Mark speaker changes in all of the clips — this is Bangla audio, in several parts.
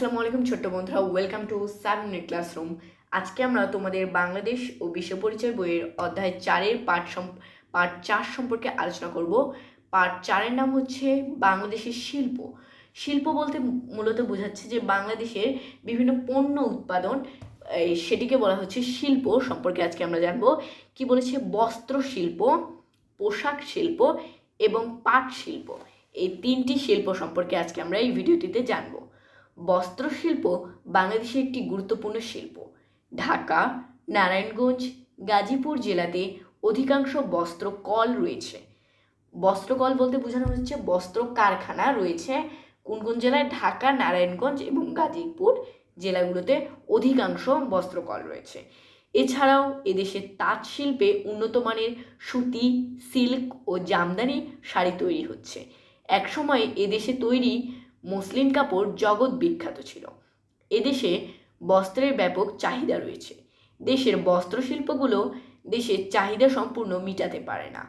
Speaker 1: আসসালামু আলাইকুম ছোট্ট বন্ধুরা ওয়েলকাম টু সাবমিট ক্লাসরুম আজকে আমরা তোমাদের বাংলাদেশ ও বিশ্ব পরিচয় বইয়ের অধ্যায় চারের পাঠ পাঠ চার সম্পর্কে আলোচনা করব। পাঠ চারের নাম হচ্ছে বাংলাদেশের শিল্প। শিল্প বলতে মূলত বোঝাচ্ছে যে বাংলাদেশের বিভিন্ন পণ্য উৎপাদন সেটিকে বলা হচ্ছে শিল্প সম্পর্কে আজকে আমরা জানব। কি বলেছে? বস্ত্র শিল্প, পোশাক শিল্প এবং পাট শিল্প। এই তিনটি শিল্প সম্পর্কে আজকে আমরা এই ভিডিওটিতে জানব। বস্ত্রশিল্প বাংলাদেশের একটি গুরুত্বপূর্ণ শিল্প। ঢাকা, নারায়ণগঞ্জ, গাজীপুর জেলাতে অধিকাংশ বস্ত্র কল রয়েছে। বস্ত্রকল বলতে বোঝানো হচ্ছে বস্ত্র কারখানা রয়েছে। কোন কোন জেলায়? ঢাকা, নারায়ণগঞ্জ এবং গাজীপুর জেলাগুলোতে অধিকাংশ বস্ত্রকল রয়েছে। এছাড়াও এদেশের তাঁত শিল্পে উন্নত মানের সুতি, সিল্ক ও জামদানি শাড়ি তৈরি হচ্ছে। একসময় এদেশে তৈরি মসলিন কাপড় জগৎ বিখ্যাত ছিল। এদেশে বস্ত্রের ব্যাপক চাহিদা রয়েছে। দেশের বস্ত্রশিল্পগুলো দেশের চাহিদা সম্পূর্ণ মেটাতে পারে না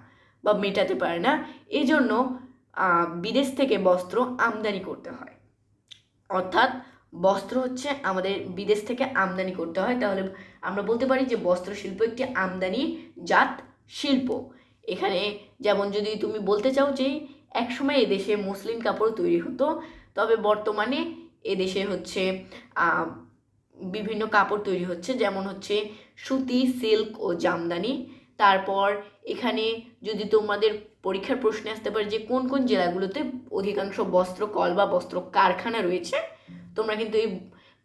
Speaker 1: বা মেটাতে পারে না। এজন্য বিদেশ থেকে বস্ত্র আমদানি করতে হয়। অর্থাৎ বস্ত্র হচ্ছে আমাদের বিদেশ থেকে আমদানি করতে হয়। তাহলে আমরা বলতে পারি যে বস্ত্রশিল্প একটি আমদানি জাত শিল্প। এখানে যেমন যদি তুমি বলতে চাও যে, একসময় এদেশে মুসলিম কাপড় তৈরি হতো তবে বর্তমানে এদেশে হচ্ছে বিভিন্ন কাপড় তৈরি হচ্ছে, যেমন হচ্ছে সুতি, সিল্ক ও জামদানি। তারপর এখানে যদি তোমাদের পরীক্ষার প্রশ্নে আসতে পারে যে কোন কোন জেলাগুলোতে অধিকাংশ বস্ত্র কল বা বস্ত্র কারখানা রয়েছে, তোমরা কিন্তু এই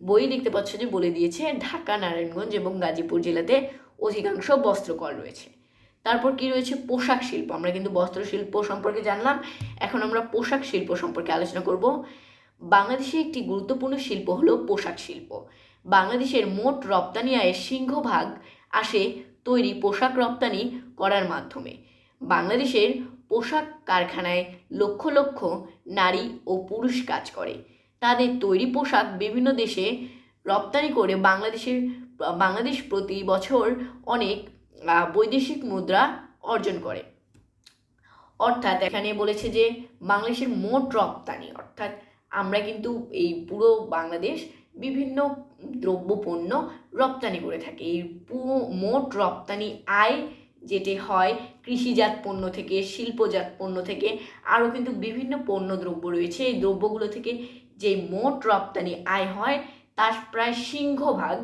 Speaker 1: বই দেখতে পাচ্ছ যে বলে দিয়েছে ঢাকা, নারায়ণগঞ্জ এবং গাজীপুর জেলাতে অধিকাংশ বস্ত্রকল রয়েছে। তারপর কি রয়েছে? পোশাক শিল্প। আমরা কিন্তু বস্ত্র শিল্প সম্পর্কে জানলাম। এখন আমরা পোশাক শিল্প সম্পর্কে আলোচনা করব। বাংলাদেশে একটি গুরুত্বপূর্ণ শিল্প হলো পোশাক শিল্প। বাংলাদেশের মোট রপ্তানি আয়ের সিংহভাগ আসে তৈরি পোশাক রপ্তানি করার মাধ্যমে। বাংলাদেশের পোশাক কারখানায় লক্ষ লক্ষ নারী ও পুরুষ কাজ করে। তাদের তৈরি পোশাক বিভিন্ন দেশে রপ্তানি করে বাংলাদেশের, বাংলাদেশ প্রতি বছর অনেক বৈদেশিক মুদ্রা অর্জন করে। অর্থাৎ এখানে বলেছে যে বাংলাদেশের মোট রপ্তানি, অর্থাৎ আমরা কিন্তু এই পুরো বাংলাদেশ বিভিন্ন দ্রব্য পণ্য রপ্তানি করে থাকি। এই পুরো মোট রপ্তানি আয় যেটি হয় কৃষিজাত পণ্য থেকে, শিল্পজাত পণ্য থেকে, আরও কিন্তু বিভিন্ন পণ্য দ্রব্য রয়েছে। এই দ্রব্যগুলো থেকে যে মোট রপ্তানি আয় হয়, তার প্রায় সিংহভাগ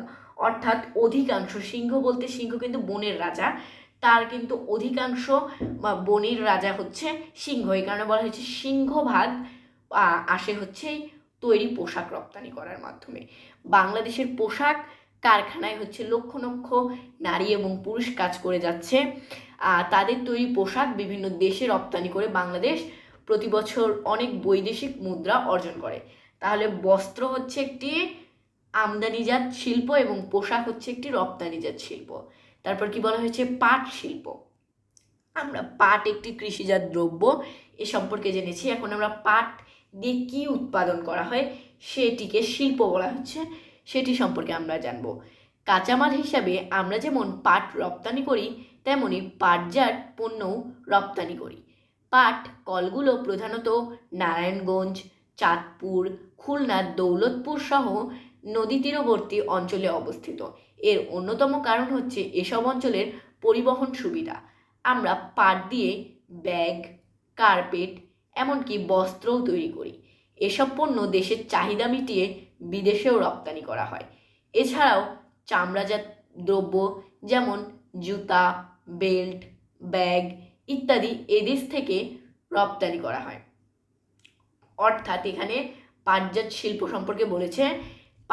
Speaker 1: অর্থাৎ অধিকাংশ সিংহ বলতে সিংহ কিন্তু বনের রাজা, তার কিন্তু অধিকাংশ বনের রাজা হচ্ছে সিংহ। এই কারণে বলা হয়েছে সিংহভাগ আসে হচ্ছে তৈরি পোশাক রপ্তানি করার মাধ্যমে। বাংলাদেশের পোশাক কারখানায় হচ্ছে লক্ষ লক্ষ নারী এবং পুরুষ কাজ করে যাচ্ছে। তাদের তৈরি পোশাক বিভিন্ন দেশে রপ্তানি করে বাংলাদেশ প্রতি বছর অনেক বৈদেশিক মুদ্রা অর্জন করে। তাহলে বস্ত্র হচ্ছে একটি আমদানিজাত শিল্প এবং পোশাক হচ্ছে একটি রপ্তানিজাত শিল্প। তারপর কি বলা হয়েছে? পাট শিল্প। আমরা পাট একটি কৃষিজাত দ্রব্য, এ সম্পর্কে জেনেছি। এখন আমরা পাট দিয়ে কী উৎপাদন করা হয়, সেটিকে শিল্প বলা হচ্ছে। সেটি সম্পর্কে আমরা জানব। কাঁচামাল হিসাবে আমরা যেমন পাট রপ্তানি করি, তেমনি পাটজাত পণ্যও রপ্তানি করি। পাট কলগুলো প্রধানত নারায়ণগঞ্জ, চাঁদপুর, খুলনা, দৌলতপুর সহ নদী তীরবর্তী অঞ্চলে অবস্থিত। এর অন্যতম কারণ হচ্ছে এসব অঞ্চলের পরিবহন সুবিধা। আমরা পাট দিয়ে ব্যাগ, কার্পেট, এমনকি বস্ত্রও তৈরি করি। এসব পণ্য দেশের চাহিদা মিটিয়ে বিদেশেও রপ্তানি করা হয়। এছাড়াও চামড়াজাত দ্রব্য যেমন জুতা, বেল্ট, ব্যাগ ইত্যাদি এদেশ থেকে রপ্তানি করা হয়। অর্থাৎ এখানে পাটজাত শিল্প সম্পর্কে বলেছে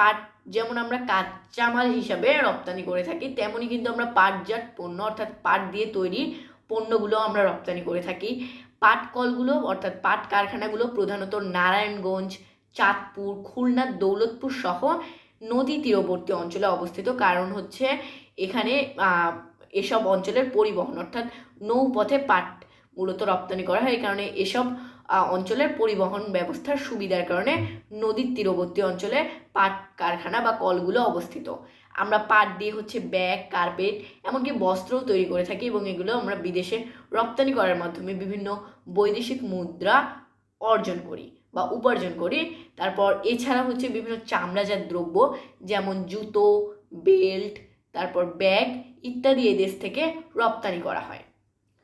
Speaker 1: পাট যেমন আমরা কাঁচামাল হিসাবে রপ্তানি করে থাকি তেমনই কিন্তু আমরা পাটজাত পণ্য অর্থাৎ পাট দিয়ে তৈরি পণ্যগুলো আমরা রপ্তানি করে থাকি। পাট কলগুলো অর্থাৎ পাট কারখানাগুলো প্রধানত নারায়ণগঞ্জ, চাঁদপুর, খুলনা, দৌলতপুর সহ নদী তীরবর্তী অঞ্চলে অবস্থিত। কারণ হচ্ছে এখানে এসব অঞ্চলের পরিবহন অর্থাৎ নৌপথে পাট মূলত রপ্তানি করা হয়। এই কারণে এসব অঞ্চলের পরিবহন ব্যবস্থার সুবিধার কারণে নদীর তীরবর্তী অঞ্চলে পাট কারখানা বা কলগুলো অবস্থিত। আমরা পাট দিয়ে হচ্ছে ব্যাগ, কার্পেট, এমনকি বস্ত্রও তৈরি করে থাকি এবং এগুলো আমরা বিদেশে রপ্তানি করার মাধ্যমে বিভিন্ন বৈদেশিক মুদ্রা অর্জন করি বা উপার্জন করি। তারপর এছাড়া হচ্ছে বিভিন্ন চামড়াজাত দ্রব্য যেমন জুতো, বেল্ট, তারপর ব্যাগ ইত্যাদি দেশ থেকে রপ্তানি করা হয়।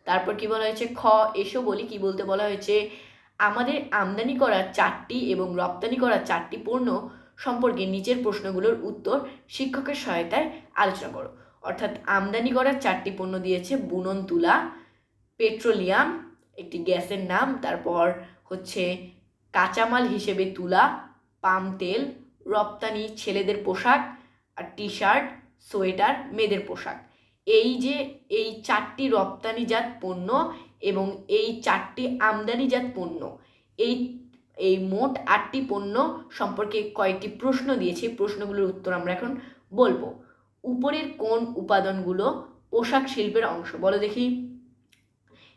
Speaker 1: তারপর কি বলা হয়েছে? খ, এসো বলি কি বলতে বলা হয়েছে? আমাদের আমদানি করা চারটি এবং রপ্তানি করা চারটি পণ্য সম্পর্কে নিচের প্রশ্নগুলোর উত্তর শিক্ষকের সহায়তায় আলোচনা করো। অর্থাৎ আমদানি করা চারটি পণ্য দিয়েছে বুনন তুলা, পেট্রোলিয়াম, একটি গ্যাসের নাম, তারপর হচ্ছে কাঁচামাল হিসেবে তুলা, পাম তেল, রপ্তানি ছেলেদের পোশাক আর টি শার্ট সোয়েটার, মেয়েদের পোশাক। এই যে এই চারটি রপ্তানিজাত পণ্য এবং এই চারটি আমদানিজাত পণ্য, এই এই মোট আটটি পণ্য সম্পর্কে কয়েকটি প্রশ্ন দিয়েছি প্রশ্নগুলোর উত্তর আমরা এখন বলব। উপরের কোন উপাদানগুলো পোশাক শিল্পের অংশ? বলো দেখি।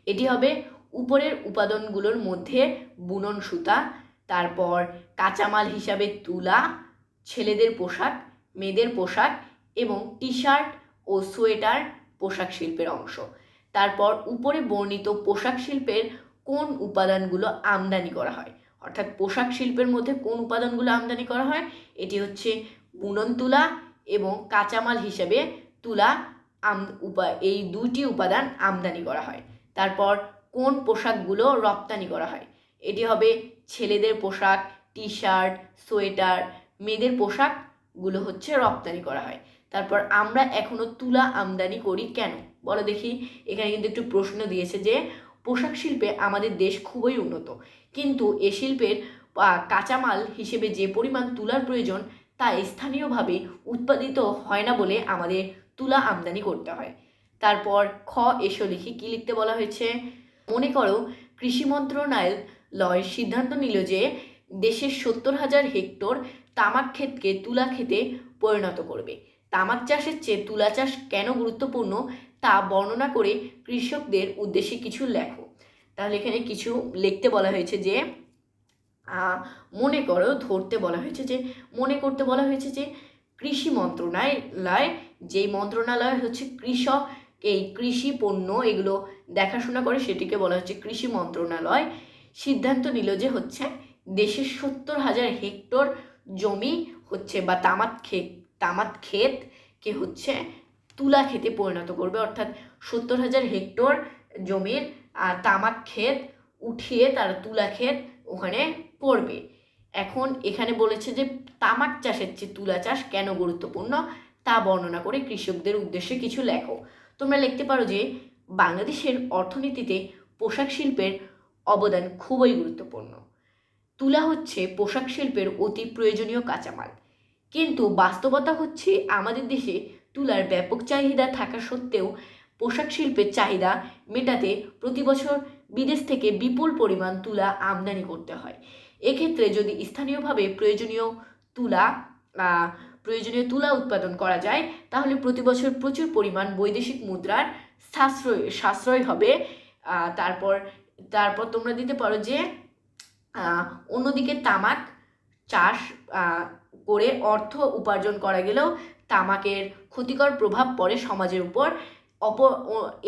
Speaker 1: এটি হবে উপরের উপাদানগুলোর মধ্যে বুনন সুতা, তারপর কাঁচামাল হিসাবে তুলা, ছেলেদের পোশাক, মেয়েদের পোশাক এবং টি শার্ট ও সোয়েটার পোশাক শিল্পের অংশ। তারপর উপরে বর্ণিত পোশাক শিল্পের কোন উপাদানগুলো আমদানি করা হয়? অর্থাৎ পোশাক শিল্পের মধ্যে কোন উপাদানগুলো আমদানি করা হয়? এটি হচ্ছে বুনন তুলা এবং কাঁচামাল হিসেবে তুলা আম, উপা, এই দুটি উপাদান আমদানি করা হয়। তারপর কোন পোশাকগুলো রপ্তানি করা হয়? এটি হবে ছেলেদের পোশাক টি শার্ট সোয়েটার, মেয়েদের পোশাকগুলো হচ্ছে রপ্তানি করা হয়। তারপর আমরা এখনও তুলা আমদানি করি কেন? বলো দেখি, এখানে কিন্তু একটু প্রশ্ন দিয়েছে যে, পোশাক শিল্পে আমাদের দেশ খুবই উন্নত। কিন্তু এ শিল্পের কাঁচামাল হিসেবে যে পরিমাণ তুলার প্রয়োজন, তা স্থানীয়ভাবে উৎপাদিত হয় না বলে আমাদের তুলা আমদানি করতে হয়। তারপর খ, এসো লিখি, কী লিখতে বলা হয়েছে? মনে করো, কৃষি মন্ত্রণালয় সিদ্ধান্ত নিল যে, দেশের সত্তর হাজার হেক্টর তামাক ক্ষেতকে তুলা খেতে পরিণত করবে। তামাক চাষের চেয়ে তুলা চাষ কেন গুরুত্বপূর্ণ, তা বর্ণনা করে কৃষকদের উদ্দেশ্যে কিছু লেখো। তাহলে এখানে কিছু লিখতে বলা হয়েছে যে মনে করো, ধরতে বলা হয়েছে যে, মনে করতে বলা হয়েছে যে, কৃষি মন্ত্রণালয়, যেই মন্ত্রণালয় হচ্ছে কৃষক, এই কৃষি পণ্য এগুলো দেখাশোনা করে সেটিকে বলা হচ্ছে কৃষি মন্ত্রণালয়, সিদ্ধান্ত নিল যে হচ্ছে দেশের সত্তর হাজার হেক্টর জমি হচ্ছে বা তামাক ক্ষেত তামাত ক্ষেতকে হচ্ছে তুলা খেতে পরিণত করবে। অর্থাৎ সত্তর হাজার হেক্টর জমির তামাক ক্ষেত উঠিয়ে তারা তুলা ক্ষেত ওখানে করবে এখন এখানে বলেছে যে তামাক চাষের চেয়ে তুলা চাষ কেন গুরুত্বপূর্ণ তা বর্ণনা করে কৃষকদের উদ্দেশ্যে কিছু লেখো। তোমরা লিখতে পারো যে বাংলাদেশের অর্থনীতিতে পোশাক শিল্পের অবদান খুবই গুরুত্বপূর্ণ। তুলা হচ্ছে পোশাক শিল্পের অতি প্রয়োজনীয় কাঁচামাল। কিন্তু বাস্তবতা হচ্ছে আমাদের দেশে তুলার ব্যাপক চাহিদা থাকা সত্ত্বেও পোশাক শিল্পের চাহিদা মেটাতে প্রতি বছর বিদেশ থেকে বিপুল পরিমাণ তুলা আমদানি করতে হয়। এক্ষেত্রে যদি স্থানীয়ভাবে প্রয়োজনীয় তুলা প্রয়োজনীয় তুলা উৎপাদন করা যায়, তাহলে প্রতি বছর প্রচুর পরিমাণ বৈদেশিক মুদ্রার সাশ্রয় সাশ্রয় হবে। তারপর তারপর তোমরা দিতে পারো যে অন্যদিকে তামাক চাষ করে অর্থ উপার্জন করা গেলেও তামাকের ক্ষতিকর প্রভাব পড়ে সমাজের উপর। অপ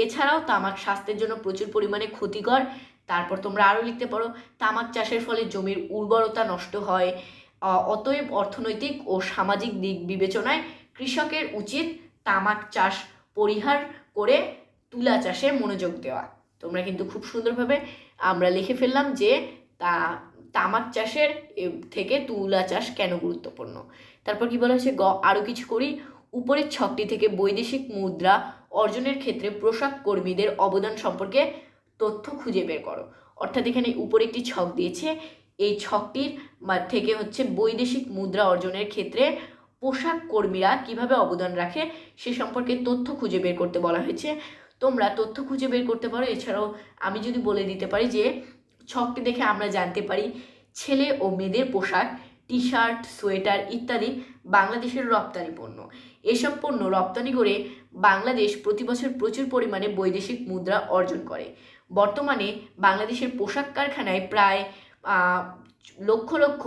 Speaker 1: এছাড়াও তামাক স্বাস্থ্যের জন্য প্রচুর পরিমাণে ক্ষতিকর। তারপর তোমরা আরও লিখতে পারো, তামাক চাষের ফলে জমির উর্বরতা নষ্ট হয়। অতএব অর্থনৈতিক ও সামাজিক দিক বিবেচনায় কৃষকের উচিত তামাক চাষ পরিহার করে তুলা চাষে মনোযোগ দেওয়া। তোমরা কিন্তু খুব সুন্দরভাবে আমরা লিখে ফেললাম যে তা তামাক চাষের থেকে তুলা চাষ কেন গুরুত্বপূর্ণ? তারপর কি বলা হয়েছে? গ আরও কিছু করি। উপরের ছকটি থেকে বৈদেশিক মুদ্রা অর্জনের ক্ষেত্রে পোশাক কর্মীদের অবদান সম্পর্কে তথ্য খুঁজে বের করো। অর্থাৎ এখানে উপরে একটি ছক দিয়েছে। এই ছকটির থেকে হচ্ছে বৈদেশিক মুদ্রা অর্জনের ক্ষেত্রে পোশাক কর্মীরা কীভাবে অবদান রাখে সে সম্পর্কে তথ্য খুঁজে বের করতে বলা হয়েছে। তোমরা তথ্য খুঁজে বের করতে পারো। এছাড়াও আমি যদি বলে দিতে পারি যে ছকটি দেখে আমরা জানতে পারি ছেলে ও মেয়েদের পোশাক টি শার্ট সোয়েটার ইত্যাদি বাংলাদেশের রপ্তানি পণ্য। এসব পণ্য রপ্তানি করে বাংলাদেশ প্রতি বছর প্রচুর পরিমাণে বৈদেশিক মুদ্রা অর্জন করে। বর্তমানে বাংলাদেশের পোশাক কারখানায় প্রায় লক্ষ লক্ষ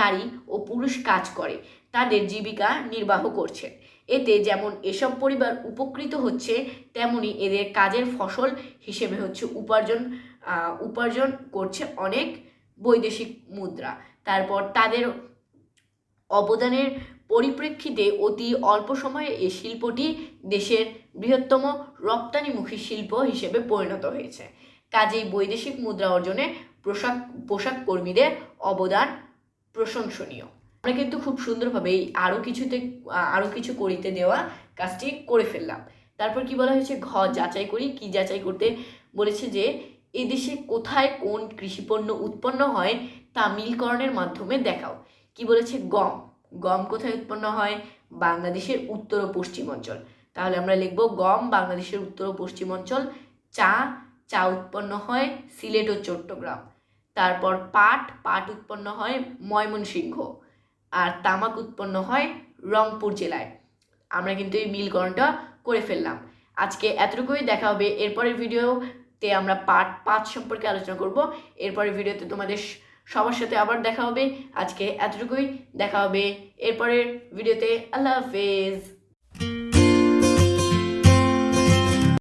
Speaker 1: নারী ও পুরুষ কাজ করে, তাদের জীবিকা নির্বাহ করছে। এতে যেমন এসব পরিবার উপকৃত হচ্ছে, তেমনি এদের কাজের ফসল হিসেবে হচ্ছে উপার্জন উপার্জন করছে অনেক বৈদেশিক মুদ্রা। তারপর তাদের অবদানের পরিপ্রেক্ষিতে অতি অল্প সময়ে এই শিল্পটি দেশের বৃহত্তম রপ্তানিমুখী শিল্প হিসেবে পরিণত হয়েছে। কাজেই বৈদেশিক মুদ্রা অর্জনে পোশাক পোশাক কর্মীদের অবদান প্রশংসনীয়। আমরা কিন্তু খুব সুন্দরভাবে এই আরও কিছুতে আরও কিছু করিতে দেওয়া কাজটি করে ফেললাম। তারপর কি বলা হয়েছে? ঘ যাচাই করি। কি যাচাই করতে বলেছে যে এই দেশে কোথায় কোন কৃষিপণ্য উৎপন্ন হয় তা মিলকরণের মাধ্যমে দেখাও। কি বলেছে গম? গম কোথায় উৎপন্ন হয়? বাংলাদেশের উত্তর ও পশ্চিম অঞ্চল। তাহলে আমরা লিখব গম বাংলাদেশের উত্তর ও পশ্চিম অঞ্চল। চা চা উৎপন্ন হয় সিলেট ও চট্টগ্রাম। তারপর পাট পাট উৎপন্ন হয় ময়মনসিংহ। আর তামাক উৎপন্ন হয় রংপুর জেলায়। আমরা কিন্তু এই মিলকরণটা করে ফেললাম। আজকে এতটুকুই, দেখা হবে এরপরের ভিডিওতে আমরা পার্ট পাঁচ সম্পর্কে আলোচনা করব। এরপরে ভিডিওতে তোমাদের সবার সাথে আবার দেখা হবে। আজকে এতটুকুই, দেখা হবে এরপরের ভিডিওতে। আল্লাহ হাফেজ।